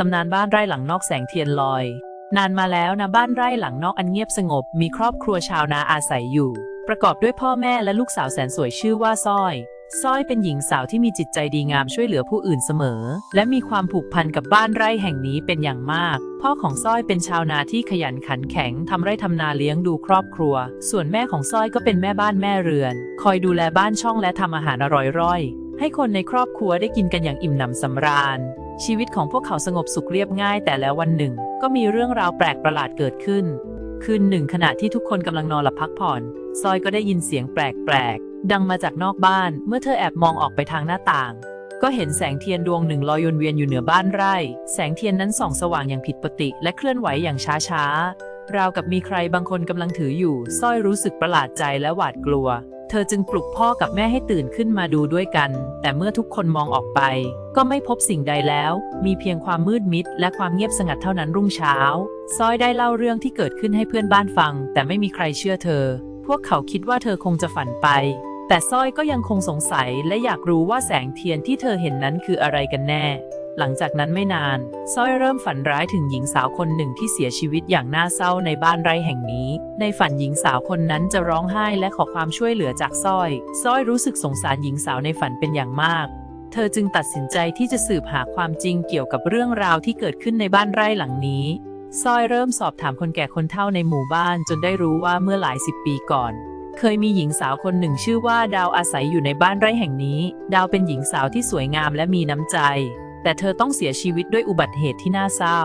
ตำนานบ้านไร่หลังนอกแสงเทียนลอย นานมาแล้วนะบ้านไร่หลังนอกอันเงียบสงบ มีครอบครัวชาวนาอาศัยอยู่ ประกอบด้วยพ่อแม่และลูกสาวแสนสวยชื่อว่าสร้อยสร้อยเป็นหญิงสาวที่มีจิตใจดีงามช่วยเหลือผู้อื่นเสมอ และมีความผูกพันกับบ้านไร่แห่งนี้เป็นอย่างมาก พ่อของสร้อยเป็นชาวนาที่ขยันขันแข็งทำไร่ทำนาเลี้ยงดูครอบครัว ส่วนแม่ของสร้อยก็เป็นแม่บ้านแม่เรือน คอยดูแลบ้านช่องและทำอาหารอร่อยร่อยให้คนในครอบครัวได้กินกันอย่างอิ่มหนำสำราญ ชีวิตของพวกเขาสงบสุขเรียบง่ายแต่แล้ววันหนึ่ง ก็มีเรื่องราวแปลกประหลาดเกิดขึ้น คืนหนึ่งขณะที่ทุกคนกำลังนอนหลับพักผ่อน ซอยก็ได้ยินเสียงแปลกๆ ดังมาจากนอกบ้าน เมื่อเธอแอบมองออกไปทางหน้าต่าง ก็เห็นแสงเทียนดวงหนึ่งลอยวนเวียนอยู่เหนือบ้านไร่ แสงเทียนนั้นส่องสว่างอย่างผิดปกติ และเคลื่อนไหวอย่างช้าๆ ราวกับมีใครบางคนกำลังถืออยู่ สร้อยรู้สึกประหลาดใจและหวาดกลัว เธอจึงปลุกพ่อกับแม่ให้ตื่นขึ้นมาดูด้วยกัน แต่เมื่อทุกคนมองออกไป ก็ไม่พบสิ่งใดแล้ว มีเพียงความมืดมิด และความเงียบสงัดเท่านั้นรุ่งเช้า ซอยได้เล่าเรื่องที่เกิดขึ้นให้เพื่อนบ้านฟัง แต่ไม่มีใครเชื่อเธอ พวกเขาคิดว่าเธอคงจะฝันไป แต่สร้อยก็ยังคงสงสัยและอยากรู้ว่าแสงเทียนที่เธอเห็นนั้นคืออะไรกันแน่ หลังจากนั้นไม่นานสร้อยเริ่มฝันร้ายถึงหญิงสาวคนหนึ่งที่เสียชีวิตอย่างน่าเศร้าในบ้านไร่แห่งนี้ ในฝันหญิงสาวคนนั้นจะร้องไห้และขอความช่วยเหลือจากสร้อยสร้อยรู้สึกสงสารหญิงสาวในฝันเป็นอย่างมาก เธอจึงตัดสินใจที่จะสืบหาความจริงเกี่ยวกับเรื่องราวที่เกิดขึ้นในบ้านไร่หลังนี้สร้อยเริ่มสอบถามคนแก่คนเฒ่าในหมู่บ้านจนได้รู้ว่าเมื่อหลายสิบปีก่อนเคยมีหญิงสาวคนหนึ่งชื่อว่าดาวอาศัยอยู่ในบ้านไร่แห่งนี้ ดาวเป็นหญิงสาวที่สวยงามและมีน้ำใจ แต่เธอต้องเสียชีวิตด้วยอุบัติเหตุที่น่าเศร้า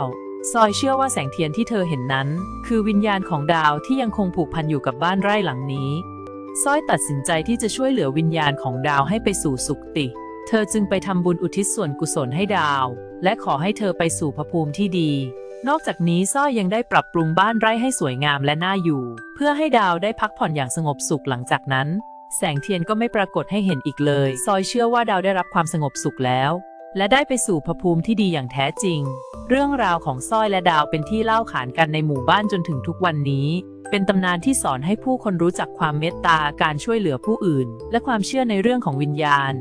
ซอยเชื่อว่าแสงเทียนที่เธอเห็นนั้น คือวิญญาณของดาวที่ยังคงผูกพันอยู่กับบ้านไร่หลังนี้ ซอยตัดสินใจที่จะช่วยเหลือวิญญาณของดาวให้ไปสู่สุคติ เธอจึงไปทำบุญอุทิศส่วนกุศลให้ดาว และขอให้เธอไปสู่ภพภูมิที่ดีนอกจากนี้ซ้อยยังได้ปรับปรุงบ้านไร่ให้สวยงามและน่าอยู่ เพื่อให้ดาวได้พักผ่อนอย่างสงบสุขหลังจากนั้น แสงเทียนก็ไม่ปรากฏให้เห็นอีกเลย ซอยเชื่อว่าดาวได้รับความสงบสุขแล้ว และได้ไปสู่ภภูมิที่ดีอย่างแท้จริง เรื่องราวของสร้อยและดาวเป็นที่เล่าขานกันในหมู่บ้านจนถึงทุกวันนี้ เป็นตำนานที่สอนให้ผู้คนรู้จักความเมตตาการช่วยเหลือผู้อื่น และความเชื่อในเรื่องของวิญญาณ